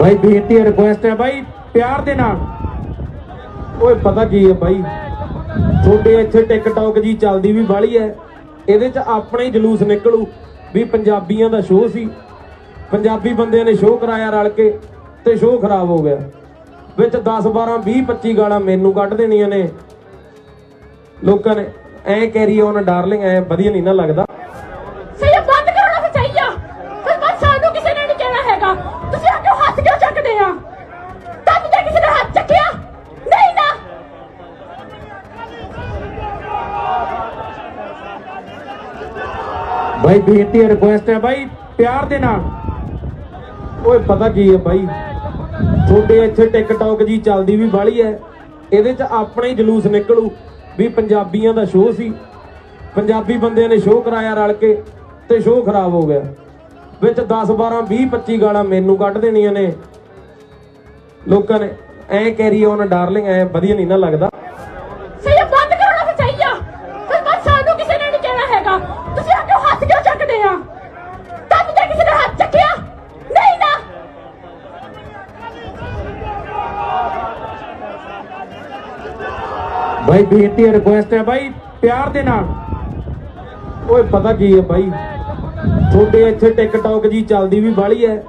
ਬਾਈ, ਬੇਨਤੀ ਹੈ ਰਿਕੁਐਸਟ ਹੈ ਬਾਈ, ਪਿਆਰ ਦੇ ਨਾਲ। ਓਏ, ਪਤਾ ਕੀ ਹੈ ਬਾਈ? ਤੁਹਾਡੇ ਇੱਥੇ ਟਿਕਟੌਕ ਜੀ ਚੱਲਦੀ ਵੀ ਬਾਲੀ ਹੈ। ਇਹਦੇ 'ਚ ਆਪਣਾ ਹੀ ਜਲੂਸ ਨਿਕਲੂ ਵੀ ਪੰਜਾਬੀਆਂ ਦਾ ਸ਼ੋਅ ਸੀ। ਪੰਜਾਬੀ ਬੰਦਿਆਂ ਨੇ ਸ਼ੋਅ ਕਰਾਇਆ ਰਲ ਕੇ ਤੇ ਸ਼ੋਅ ਖਰਾਬ ਹੋ ਗਿਆ। ਵਿੱਚ 10 12 20 25 ਗਾਲਾਂ ਮੈਨੂੰ ਕੱਢ ਦੇਣੀਆਂ ਨੇ। ਲੋਕਾਂ ਨੇ ਐ ਕੈਰੀ ਔਨ ਡਾਰਲਿੰਗ ਐ ਵਧੀਆ ਨਹੀਂ ਨਾ ਲੱਗਦਾ। ਬਾਈ, ਬੇਨਤੀ ਹੈ ਰਿਕੁਐਸਟ ਹੈ ਬਾਈ, ਪਿਆਰ ਦੇ ਨਾਲ। ਓਏ, ਪਤਾ ਕੀ ਹੈ ਬਾਈ? ਤੁਹਾਡੇ ਇੱਥੇ ਟਿਕਟੌਕ ਜੀ ਚੱਲਦੀ ਵੀ ਬਾਲੀ ਹੈ। ਇਹਦੇ 'ਚ ਆਪਣੇ ਹੀ ਜਲੂਸ ਨਿਕਲੂ ਵੀ ਪੰਜਾਬੀਆਂ ਦਾ ਸ਼ੋਅ ਸੀ। ਪੰਜਾਬੀ ਬੰਦਿਆਂ ਨੇ ਸ਼ੋਅ ਕਰਾਇਆ ਰਲ ਕੇ ਤੇ ਸ਼ੋਅ ਖਰਾਬ ਹੋ ਗਿਆ। ਵਿੱਚ 10 12 20 25 ਗਾਲਾਂ ਮੈਨੂੰ ਕੱਢ ਦੇਣੀਆਂ ਨੇ। ਲੋਕਾਂ ਨੇ ਐ ਕੈਰੀ ਔਨ ਡਾਰਲਿੰਗ ਐ ਵਧੀਆ ਨਹੀਂ ਨਾ ਲੱਗਦਾ। ਬਾਈ, ਬੇਨਤੀ ਹੈ ਰਿਕੁਐਸਟ ਹੈ ਬਾਈ, ਪਿਆਰ ਦੇ ਨਾਲ। ਓਏ, ਪਤਾ ਕੀ ਹੈ ਬਾਈ? ਤੁਹਾਡੇ ਇੱਥੇ ਟਿਕਟੌਕ ਜੀ ਚੱਲਦੀ ਵੀ ਬਾਲੀ ਹੈ।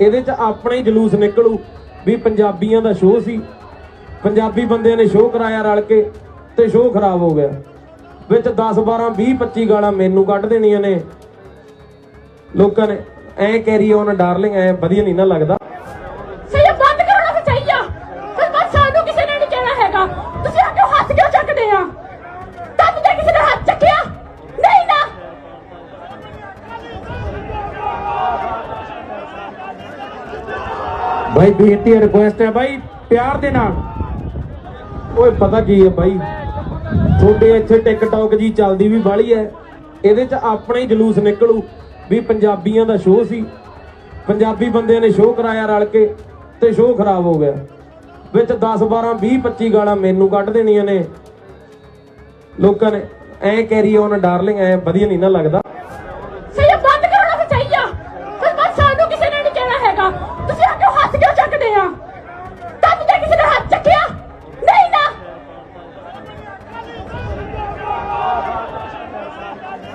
ਇਹਦੇ 'ਚ ਆਪਣੇ ਹੀ ਜਲੂਸ ਨਿਕਲੂ ਵੀ ਪੰਜਾਬੀਆਂ ਦਾ ਸ਼ੋਅ ਸੀ। ਪੰਜਾਬੀ ਬੰਦਿਆਂ ਨੇ ਸ਼ੋਅ ਕਰਾਇਆ ਰਲ ਕੇ ਤੇ ਸ਼ੋਅ ਖਰਾਬ ਹੋ ਗਿਆ। ਵਿੱਚ 10 12 20 25 ਗਾਲਾਂ ਮੈਨੂੰ ਕੱਢ ਦੇਣੀਆਂ ਨੇ। ਲੋਕਾਂ ਨੇ ਐ ਕੈਰੀ ਔਨ ਡਾਰਲਿੰਗ ਐ ਵਧੀਆ ਨਹੀਂ ਨਾ ਲੱਗਦਾ। ਬਾਈ, ਬੇਨਤੀ ਰਿਕੁਐਸਟ ਹੈ ਬਾਈ, ਪਿਆਰ ਦੇ ਨਾਲ। ਓਏ, ਪਤਾ ਕੀ ਹੈ ਬਾਈ? ਤੁਹਾਡੇ ਇੱਥੇ ਟਿਕਟੌਕ ਜੀ ਚੱਲਦੀ ਵੀ ਬਾਲੀ ਹੈ। ਇਹਦੇ 'ਚ ਆਪਣੇ ਹੀ ਜਲੂਸ ਨਿਕਲੂ ਵੀ ਪੰਜਾਬੀਆਂ ਦਾ ਸ਼ੋਅ ਸੀ। ਪੰਜਾਬੀ ਬੰਦਿਆਂ ਨੇ ਸ਼ੋਅ ਕਰਾਇਆ ਰਲ ਕੇ ਤੇ ਸ਼ੋਅ ਖਰਾਬ ਹੋ ਗਿਆ। ਵਿੱਚ 10 12 20 25 ਗਾਲਾਂ ਮੈਨੂੰ ਕੱਢ ਦੇਣੀਆਂ ਨੇ। ਲੋਕਾਂ ਨੇ ਐ ਕੈਰੀ ਔਨ ਡਾਰਲਿੰਗ ਐ ਵਧੀਆ ਨਹੀਂ ਨਾ ਲੱਗਦਾ।